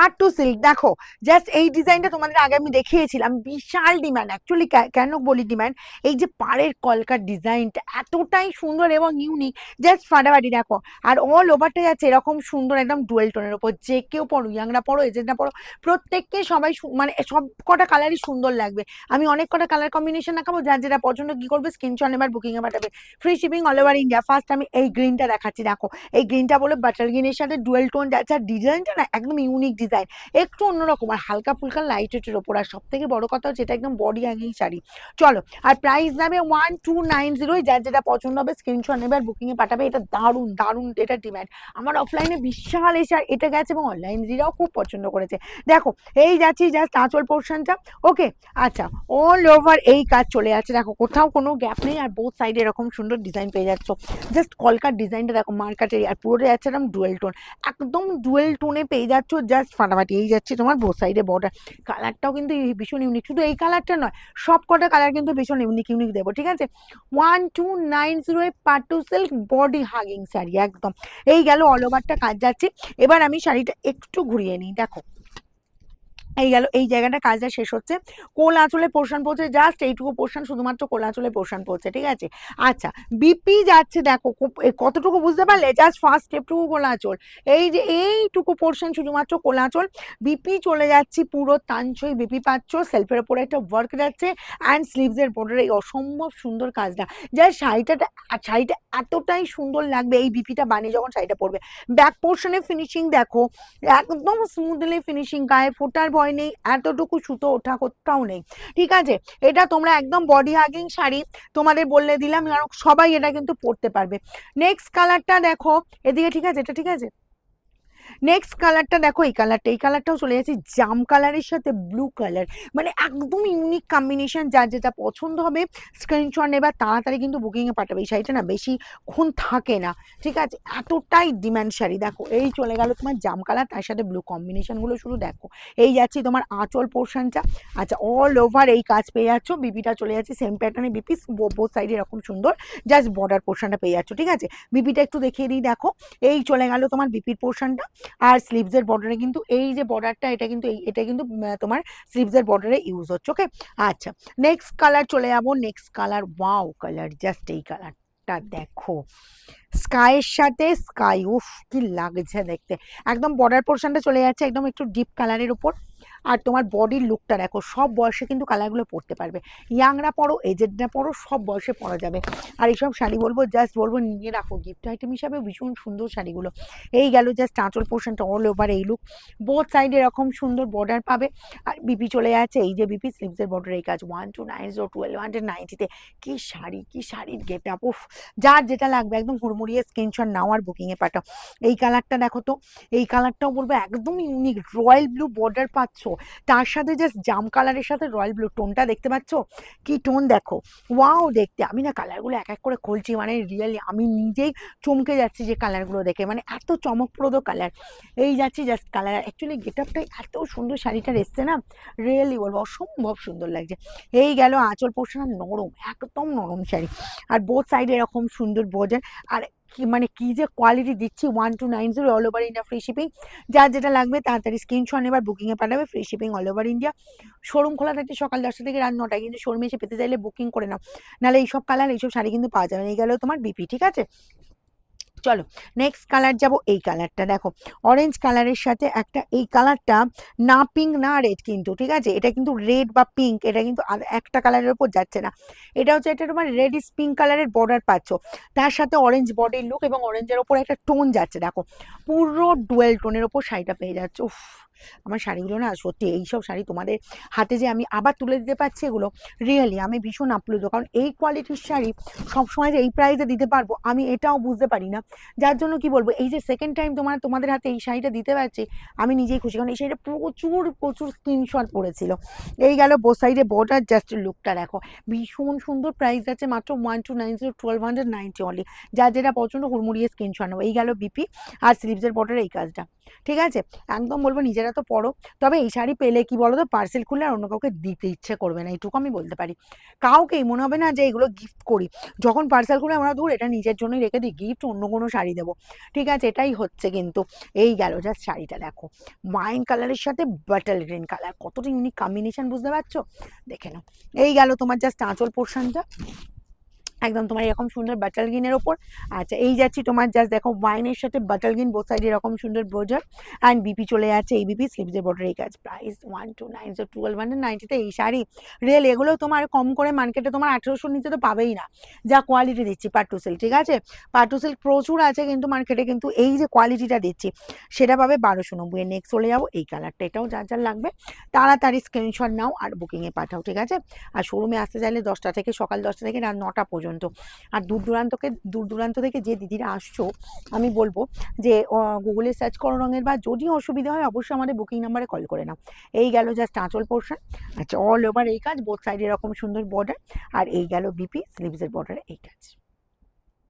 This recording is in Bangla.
পাট্টু সিল্ক দেখো জাস্ট এই ডিজাইনটা তোমাদের আগে আমি দেখিয়েছিলাম। বিশাল ডিমান্ড অ্যাকচুয়ালি কেন বলি ডিম্যান্ড এই যে পাড়ের কলকার ডিজাইনটা এতটাই সুন্দর এবং ইউনিক জাস্ট ফাটাফাটি দেখো, আর অল ওভারটা যাচ্ছে এরকম সুন্দর একদম ডুয়েল টোনের ওপর যে কেউ পড়ো ইয়াংরা পড়ো এজেন্টরা পড়ো প্রত্যেককে সবাই মানে সব কটা কালারই সুন্দর লাগবে। আমি অনেক কটা কালার কম্বিনেশন দেখাবো, যার যেটা পছন্দ কি করবে স্ক্রিনশট এবার বুকিং এ পাঠাবে। Free shipping all over India first আমি এই গ্রিনটা দেখাচ্ছি, দেখো। এই গ্রিনটা বলে বাটার গ্রিনের সাথে ডুয়েল টোন যাচ্ছে আর ডিজাইনটা না একদম ইউনিক ডিজাইন একটু অন্যরকম আর হালকা ফুলকা লাইট ওয়েটের ওপর। আর সব থেকে বড় কথা হচ্ছে এটা একদম বডি হ্যাঙ্গিং শাড়ি। চলো, আর প্রাইস যাবে ওয়ান টু নাইন জিরো যার যেটা পছন্দ হবে স্ক্রিনশট নেবে আর বুকিংয়ে পাঠাবে। এটা দারুণ দারুণ, এটা ডিম্যান্ড আমার অফলাইনে বিশাল এসে আর এটা গেছে এবং অনলাইন দিরাও খুব পছন্দ করেছে। দেখো, এই যাচ্ছি জাস্ট আঁচল পোর্শনটা ওকে আচ্ছা অল ওভার এই কাজ চলে যাচ্ছে। দেখো, কোথাও কোনো গ্যাপ নেই আর বোথ সাইডে এরকম সুন্দর ডিজাইন পেয়ে যাচ্ছ। জাস্ট কলকার ডিজাইনটা দেখো মার্কাটের আর পুরোটা যাচ্ছে এরকম ডুয়েল টোন একদম ডুয়েল টোনে পেয়ে যাচ্ছ জাস্ট ফাটাফাটি, এই যাচ্ছে তোমার বোথ সাইডে বর্ডার কালারটাও কিন্তু ভীষণ ইউনিক শুধু এই কালারটা নয়, সব কটা কালার কিন্তু ভীষণ ইউনিক ইউনিক দেবো, ঠিক আছে? ওয়ান টু নাইন জিরো পাটু সিল্ক বডি হাগিং শাড়ি, একদম। এই গেল অল ওভারটা কাজ যাচ্ছে। এবার আমি শাড়িটা একটু ঘুরিয়ে নিই, দেখো। এই গেল, এই জায়গাটা কাজটা শেষ হচ্ছে। কোল আঁচলে পোর্শন পড়ছে জাস্ট এইটুকু পোর্শন শুধুমাত্র কোল আঁচলে পোর্শন পড়ছে, ঠিক আছে? আচ্ছা বিপি যাচ্ছে, দেখো কতটুকু বুঝতে পারলে? জাস্ট ফার্স্ট স্টেপটুকু কোলাচল। এই যে, এইটুকু পোর্শন শুধুমাত্র কোলাচল। বিপি চলে যাচ্ছি, পুরো তাঞ্চই বিপি পাচ্ছ সেলফের ওপরে একটা ওয়ার্ক যাচ্ছে অ্যান্ড স্লিভসের বর্ডারে এই অসম্ভব সুন্দর কাজটা। যা শাড়িটা শাড়িটা এতটাই সুন্দর লাগবে, এই বিপিটা বানিয়ে যখন শাড়িটা পরবে। ব্যাক পোর্শনে ফিনিশিং দেখো, একদম স্মুথলি ফিনিশিং গায়ে ফোটার ভয় নেই, এতটুকু সুতো ওঠা কোথাও নেই। ঠিক আছে? এটা তোমরা একদম বডি হাগিং শাড়ি তোমাদের বললে দিলাম সবাই এটা কিন্তু পরতে পারবে। নেক্সট কালারটা দেখো, এদিকে ঠিক আছে? এটা ঠিক আছে? নেক্সট কালারটা দেখো, এই কালারটা এই কালারটাও চলে যাচ্ছে জাম কালারের সাথে ব্লু কালার মানে একদম ইউনিক কম্বিনেশন যার যেটা পছন্দ হবে স্ক্রিনশট নেবা তাড়াতাড়ি কিন্তু বুকিংয়ে পাঠাবে। এই শাড়িটা না বেশিক্ষণ থাকে না, ঠিক আছে? এতটাই ডিমান্ড শাড়ি। দেখো, এই চলে গেল তোমার জাম কালার তার সাথে ব্লু কম্বিনেশনগুলো শুধু দেখো। এই যাচ্ছি তোমার আঁচল পোর্শনটা আচ্ছা অল ওভার এই কাজ পেয়ে যাচ্ছ। বিপিটা চলে যাচ্ছে সেম প্যাটার্নে বিপি বোথ সাইডে এরকম সুন্দর। জাস্ট বর্ডার পোর্শনটা পেয়ে যাচ্ছ, ঠিক আছে? বিপিটা একটু দেখিয়ে দিই, দেখো। এই চলে গেল তোমার বিপির পোর্শনটা আর স্লিভসের বর্ডারে কিন্তু এই যে বর্ডারটা এটা কিন্তু এটা কিন্তু তোমার স্লিভসের বর্ডারে ইউজ হচ্ছে ওকে আচ্ছা নেক্সট কালার চলে যাব next colour wow colour just এই কালারটা দেখো। স্কাইয়ের সাথে স্কাই উফ, কি লাগছে দেখতে। একদম বর্ডার পোর্শনটা চলে যাচ্ছে, একদম একটু ডিপ কালারের উপর। আর তোমার বডির লুকটা দেখো, সব বয়সে কিন্তু কালারগুলো পরতে পারবে। ইয়াংরা পরো এজেডরা পরো সব বয়সে পরা যাবে। আর এইসব শাড়ি বলব জাস্ট বলব, নিয়ে রাখো। গিফট আইটেম হিসাবে ভীষণ সুন্দর শাড়িগুলো। এই গেল জাস্ট আঁচল পোর্শনটা অল ওভার এই লুক বোথ সাইডে এরকম সুন্দর বর্ডার পাবে। আর বিপি চলে যাচ্ছে, এই যে বিপি স্লিপসের বর্ডার এই কাজ। One two nine zero twelve hundred নাইনটিতে কী শাড়ি, কী শাড়ির গেট আপ উফ। যার যেটা লাগবে, একদম হুড়মুড়িয়ে স্ক্রিনশট নাও আর বুকিংয়ে পাঠাও। এই কালারটা দেখো তো, এই কালারটাও বলব, একদম ইউনিক রয়্যাল ব্লু বর্ডার পাচ্ছ। তার সাথে জাস্ট জাম কালারের সাথে রয়্যাল ব্লু টোনটা দেখতে পাচ্ছ? কি টোন দেখো? ওয়াও দেখতে। আমি না কালারগুলো এক এক করে খুলছি মানে রিয়েলি আমি নিজেই চমকে যাচ্ছি যে কালারগুলো দেখে। মানে এত চমকপ্রদ কালার এই যাচ্ছি জাস্ট কালার অ্যাকচুয়ালি গেট আপটাই এত সুন্দর শাড়িটার এসছে না? রিয়েলি বলব, অসম্ভব সুন্দর লাগছে। এই গেল আঁচল পোর্শন নরম, একদম নরম শাড়ি। আর বোথ সাইডে এরকম সুন্দর বোঝেন আর কি মানে কি যে কোয়ালিটি দিচ্ছি one two nine zero all over India free shipping যা যেটা লাগবে তাড়াতাড়ি স্ক্রিনশট এবার বুকিংয়ে পাঠাবে free shipping all over India showroom খোলা থাকে সকাল দশটা থেকে রাত নটায়, কিন্তু শোরুমে এসে পেতে চাইলে বুকিং করে নাও। নাহলে এইসব কালার এইসব শাড়ি কিন্তু পাওয়া যাবে না। এই গেলেও তোমার বিপি ঠিক আছে? চলো নেক্সট কালার যাব, এই কালারটা দেখো। অরেঞ্জ কালারের সাথে একটা, এই কালারটা না পিঙ্ক না রেড কিন্তু, ঠিক আছে? এটা কিন্তু রেড বা পিঙ্ক এটা কিন্তু আর একটা কালারের ওপর যাচ্ছে না। এটা হচ্ছে এটা তোমার রেড ইস পিঙ্ক কালারের বর্ডার পাচ্ছ। তার সাথে অরেঞ্জ বডির লুক এবং অরেঞ্জের ওপর একটা টোন যাচ্ছে, দেখো। পুরো ডুয়েল টোনের ওপর শাড়িটা পেয়ে যাচ্ছে, উফ। আমার শাড়িগুলো না সত্যি এইসব শাড়ি তোমাদের হাতে যে আমি আবার তুলে দিতে পারছি এগুলো রিয়েলি আমি ভীষণ আপ্লুত। কারণ এই কোয়ালিটির শাড়ি সবসময় যে এই প্রাইসে দিতে পারব, আমি এটাও বুঝতে পারি না। যার জন্য কি বলব, এই যে সেকেন্ড টাইম তোমার, তোমাদের হাতে এই শাড়িটা দিতে পারছি, আমি নিজেই খুশি। কারণ এই শাড়িটা প্রচুর প্রচুর স্ক্রিনশট পড়েছিল। এই গেল বো সাইডে বর্ডার জাস্ট লুকটা দেখো। ভীষণ সুন্দর প্রাইস আছে মাত্র one two nine zero twelve hundred ninety only যার যেটা পছন্দ হুড়মুড়িয়ে স্ক্রিনশট নেব। এই গেল বিপি আর স্লিভসের বর্ডার এই কাজটা। ঠিক আছে? একদম বলব নিজেরা নিজেরা তো পরো তবে এই শাড়ি পেলে কি বলো তো পার্সেল খুলে আর অন্য কাউকে দিতে ইচ্ছে করবে না, এইটুকু আমি বলতে পারি। কাউকেই মনে হবে না যে এগুলো গিফট করি। যখন পার্সেল খুলে আমরা দূর এটা নিজের জন্যই রেখে দিই গিফট অন্য কোনো শাড়ি দেবো। ঠিক আছে, এটাই হচ্ছে কিন্তু এই গেল জাস্ট শাড়িটা, দেখো। মাইন কালারের সাথে বাটাল গ্রিন কালার কতটা ইউনিক কম্বিনেশন বুঝতে পারছ? দেখে নাও। এই গেল তোমার জাস্ট আঁচল পোর্শনটা একদম তোমার এরকম সুন্দর বাটাল গ্রিনের ওপর। আচ্ছা এই যাচ্ছি তোমার জাস্ট দেখো ওয়াইনের সাথে বাটাল গ্রিন বোথ সাইড এরকম সুন্দর ব্রোজার। অ্যান্ড বিপি চলে যাচ্ছে এই বিপি স্লিভসের বর্ডার এই কাজ। Price one two nine zero twelve hundred নাইনটিতে এই শাড়ি। রেল এগুলো তোমার কম করে মার্কেটে তোমার আঠেরোশোর নিচে তো পাবেই না। যা কোয়ালিটি দিচ্ছি পাট্টু সিল্ক ঠিক আছে? পাট্টু সিল্ক প্রচুর আছে কিন্তু মার্কেটে কিন্তু এই যে কোয়ালিটিটা দিচ্ছি, সেটা পাবে বারোশো নব্বই। নেক্সট চলে যাব এই কালারটা এটাও যার যার লাগবে। তাড়াতাড়ি স্ক্রিনশট নাও আর বুকিংয়ে পাঠাও, ঠিক আছে? আর শোরুমে আসতে চাইলে দশটা থেকে সকাল দশটা থেকে রাত নটা পর্যন্ত। আর দূর দূরান্তকে, দূর দূরান্ত থেকে যে দিদিরা আসছো, আমি বলব যে গুগলে সার্চ করো রঙের বা যদি অসুবিধা হয়, অবশ্যই আমাদের বুকিং নাম্বারে কল করে নাও। এই গেল জাস্ট আঁচল পোর্শন আচ্ছা অল ওভার এই কাজ বোথ সাইড এরকম সুন্দর বর্ডার আর এই গেল বিপি স্লিভসের বর্ডারে এই কাজ।